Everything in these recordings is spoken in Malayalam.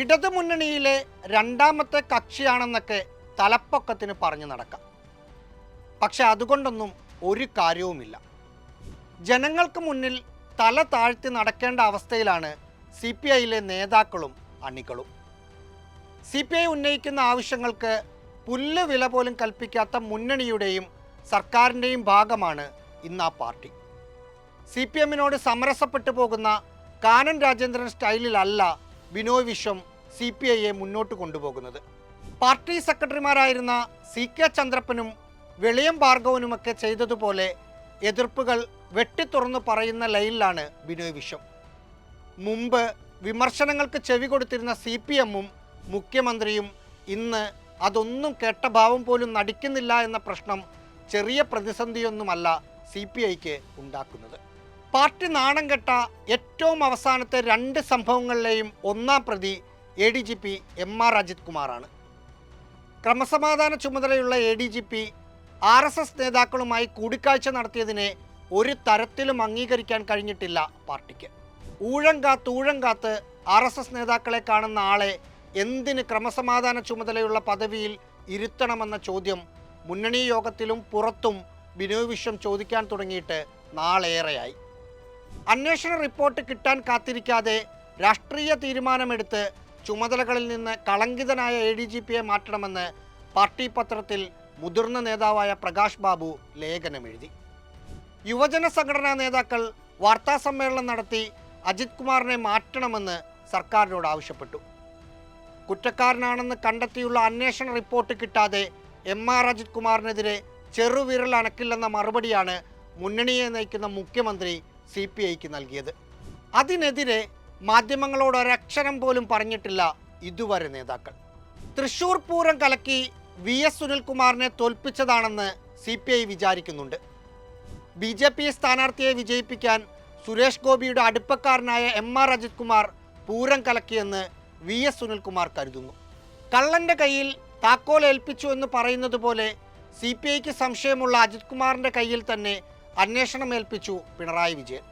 ഇടതുമുന്നണിയിലെ രണ്ടാമത്തെ കക്ഷിയാണെന്നൊക്കെ തലപ്പൊക്കത്തിന് പറഞ്ഞു നടക്കാം. പക്ഷെ അതുകൊണ്ടൊന്നും ഒരു കാര്യവുമില്ല. ജനങ്ങൾക്ക് മുന്നിൽ തല താഴ്ത്തി നടക്കേണ്ട അവസ്ഥയിലാണ് സി പി ഐയിലെ നേതാക്കളും അണികളും. സി പി ഐ ഉന്നയിക്കുന്ന ആവശ്യങ്ങൾക്ക് പുല്ല് വില പോലും കൽപ്പിക്കാത്ത മുന്നണിയുടെയും സർക്കാരിന്റെയും ഭാഗമാണ് ഇന്ന് ആ പാർട്ടി. സി പി എമ്മിനോട് സമരസപ്പെട്ടു പോകുന്ന കാനൻ രാജേന്ദ്രൻ സ്റ്റൈലിലല്ല ബിനോയ് വിശ്വം സി പി ഐയെ മുന്നോട്ട് കൊണ്ടുപോകുന്നത്. പാർട്ടി സെക്രട്ടറിമാരായിരുന്ന സി കെ ചന്ദ്രപ്പനും വെളിയം ഭാർഗവനുമൊക്കെ ചെയ്തതുപോലെ എതിർപ്പുകൾ വെട്ടിത്തുറന്ന് പറയുന്ന ലൈനിലാണ് ബിനോയ് വിശ്വം. മുമ്പ് വിമർശനങ്ങൾക്ക് ചെവി കൊടുത്തിരുന്ന സി പി എമ്മും മുഖ്യമന്ത്രിയും ഇന്ന് അതൊന്നും കേട്ട ഭാവം പോലും നടിക്കുന്നില്ല എന്ന പ്രശ്നം ചെറിയ പ്രതിസന്ധിയൊന്നുമല്ല സി പി ഐക്ക് ഉണ്ടാക്കുന്നത്. പാർട്ടി നാണം കെട്ട ഏറ്റവും അവസാനത്തെ രണ്ട് സംഭവങ്ങളിലെയും ഒന്നാം പ്രതി A D G P M R Ajith കുമാറാണ്. ക്രമസമാധാന ചുമതലയുള്ള A D G P R S S നേതാക്കളുമായി കൂടിക്കാഴ്ച നടത്തിയതിനെ ഒരു തരത്തിലും അംഗീകരിക്കാൻ കഴിഞ്ഞിട്ടില്ല പാർട്ടിക്ക്. ഊഴം കാത്ത് ഊഴം കാത്ത് ആർ എസ് എസ് നേതാക്കളെ കാണുന്ന ആളെ എന്തിന് ക്രമസമാധാന ചുമതലയുള്ള പദവിയിൽ ഇരുത്തണമെന്ന ചോദ്യം മുന്നണി യോഗത്തിലും പുറത്തും ബിനോയ് വിശ്വം ചോദിക്കാൻ തുടങ്ങിയിട്ട് നാളേറെയായി. അന്വേഷണ റിപ്പോർട്ട് കിട്ടാൻ കാത്തിരിക്കാതെ രാഷ്ട്രീയ തീരുമാനമെടുത്ത് ചുമതലകളിൽ നിന്ന് കളങ്കിതനായ എ ഡി ജി പിയെ മാറ്റണമെന്ന് പാർട്ടി പത്രത്തിൽ മുതിർന്ന നേതാവായ പ്രകാശ് ബാബു ലേഖനമെഴുതി. യുവജന സംഘടനാ നേതാക്കൾ വാർത്താ സമ്മേളനം നടത്തി അജിത് കുമാറിനെ മാറ്റണമെന്ന് സർക്കാരിനോട് ആവശ്യപ്പെട്ടു. കുറ്റക്കാരനാണെന്ന് കണ്ടെത്തിയുള്ള അന്വേഷണ റിപ്പോർട്ട് കിട്ടാതെ എം ആർ അജിത് കുമാറിനെതിരെ ചെറുവിരൽ അനക്കില്ലെന്ന മറുപടിയാണ് മുന്നണിയെ നയിക്കുന്ന മുഖ്യമന്ത്രി സി പി ഐക്ക് നൽകിയത്. അതിനെതിരെ മാധ്യമങ്ങളോട് ഒരക്ഷരം പോലും പറഞ്ഞിട്ടില്ല ഇതുവരെ നേതാക്കൾ. തൃശൂർ പൂരം കലക്കി വി എസ് സുനിൽകുമാറിനെ തോൽപ്പിച്ചതാണെന്ന് സി പി ഐ വിചാരിക്കുന്നുണ്ട്. ബി ജെ പി സ്ഥാനാർത്ഥിയെ വിജയിപ്പിക്കാൻ സുരേഷ് ഗോപിയുടെ അടുപ്പക്കാരനായ എം ആർ അജിത് കുമാർ പൂരം കലക്കിയെന്ന് വി എസ് സുനിൽകുമാർ കരുതുന്നു. കള്ളന്റെ കയ്യിൽ താക്കോൽ ഏൽപ്പിച്ചു എന്ന് പറയുന്നത് പോലെ സി പി ഐക്ക് സംശയമുള്ള അജിത് കുമാറിന്റെ കയ്യിൽ തന്നെ അന്വേഷണം ഏൽപ്പിച്ചു പിണറായി വിജയൻ.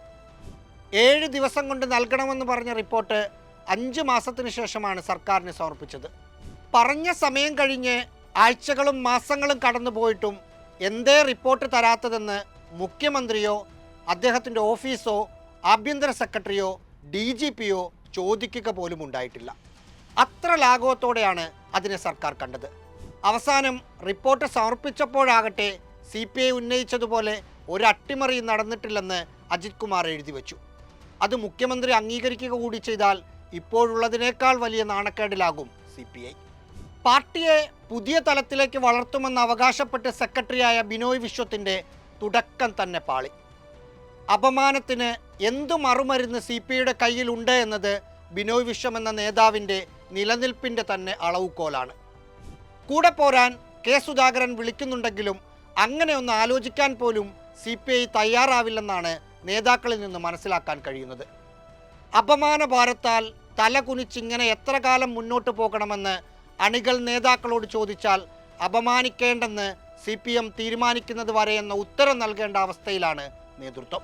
ഏഴ് ദിവസം കൊണ്ട് നൽകണമെന്ന് പറഞ്ഞ റിപ്പോർട്ട് അഞ്ച് മാസത്തിന് ശേഷമാണ് സർക്കാരിന് സമർപ്പിച്ചത്. പറഞ്ഞ സമയം കഴിഞ്ഞ് ആഴ്ചകളും മാസങ്ങളും കടന്നുപോയിട്ടും എന്തേ റിപ്പോർട്ട് തരാത്തതെന്ന് മുഖ്യമന്ത്രിയോ അദ്ദേഹത്തിന്റെ ഓഫീസോ ആഭ്യന്തര സെക്രട്ടറിയോ ഡി ജി പിയോ ചോദിക്കുക പോലും ഉണ്ടായിട്ടില്ല. അത്ര ലാഘവത്തോടെയാണ് അതിനെ സർക്കാർ കണ്ടത്. അവസാനം റിപ്പോർട്ട് സമർപ്പിച്ചപ്പോഴാകട്ടെ സി പി ഐ ഉന്നയിച്ചതുപോലെ ഒരു അട്ടിമറി നടന്നിട്ടില്ലെന്ന് അജിത് കുമാർ എഴുതി വച്ചു. അത് മുഖ്യമന്ത്രി അംഗീകരിക്കുക കൂടി ചെയ്താൽ ഇപ്പോഴുള്ളതിനേക്കാൾ വലിയ നാണക്കേടിലാകും സി പി ഐ പാർട്ടിയെ പുതിയ തലത്തിലേക്ക് വളർത്തുമെന്ന് അവകാശപ്പെട്ട് സെക്രട്ടറിയായ ബിനോയ് വിശ്വത്തിന്റെ തുടക്കം തന്നെ പാളി. അപമാനത്തിന് എന്തു മറുമരുന്ന് സി പി ഐയുടെ കയ്യിലുണ്ട് എന്നത് ബിനോയ് വിശ്വം എന്ന നേതാവിന്റെ നിലനിൽപ്പിന്റെ തന്നെ അളവുകോലാണ്. കൂടെ പോരാൻ കെ സുധാകരൻ വിളിക്കുന്നുണ്ടെങ്കിലും അങ്ങനെ ഒന്ന് ആലോചിക്കാൻ പോലും സി പി ഐ തയ്യാറാവില്ലെന്നാണ് നേതാക്കളിൽ നിന്ന് മനസ്സിലാക്കാൻ കഴിയുന്നത്. അപമാന ഭാരത്താൽ തല കുനിച്ചിങ്ങനെ എത്ര കാലം മുന്നോട്ട് പോകണമെന്ന് അണികൾ നേതാക്കളോട് ചോദിച്ചാൽ അപമാനിക്കേണ്ടെന്ന് സി പി എം തീരുമാനിക്കുന്നത് വരെയെന്ന ഉത്തരം നൽകേണ്ട അവസ്ഥയിലാണ് നേതൃത്വം.